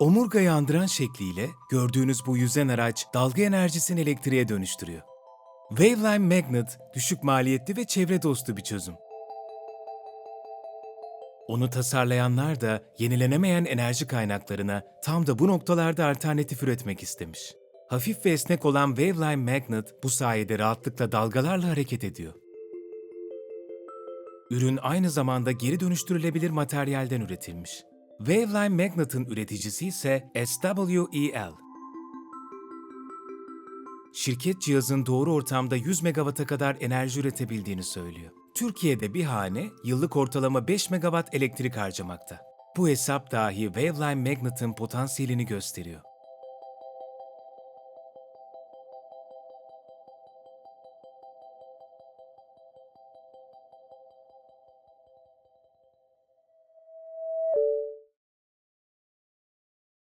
Omurgayı andıran şekliyle gördüğünüz bu yüzen araç dalga enerjisini elektriğe dönüştürüyor. Waveline Magnet, düşük maliyetli ve çevre dostu bir çözüm. Onu tasarlayanlar da yenilenemeyen enerji kaynaklarına tam da bu noktalarda alternatif üretmek istemiş. Hafif ve esnek olan Waveline Magnet bu sayede rahatlıkla dalgalarla hareket ediyor. Ürün aynı zamanda geri dönüştürülebilir materyalden üretilmiş. Waveline Magnet'ın üreticisi ise SWEL. Şirket cihazın doğru ortamda 100 MW'a kadar enerji üretebildiğini söylüyor. Türkiye'de bir hane yıllık ortalama 5 MW elektrik harcamakta. Bu hesap dahi Waveline Magnet'ın potansiyelini gösteriyor.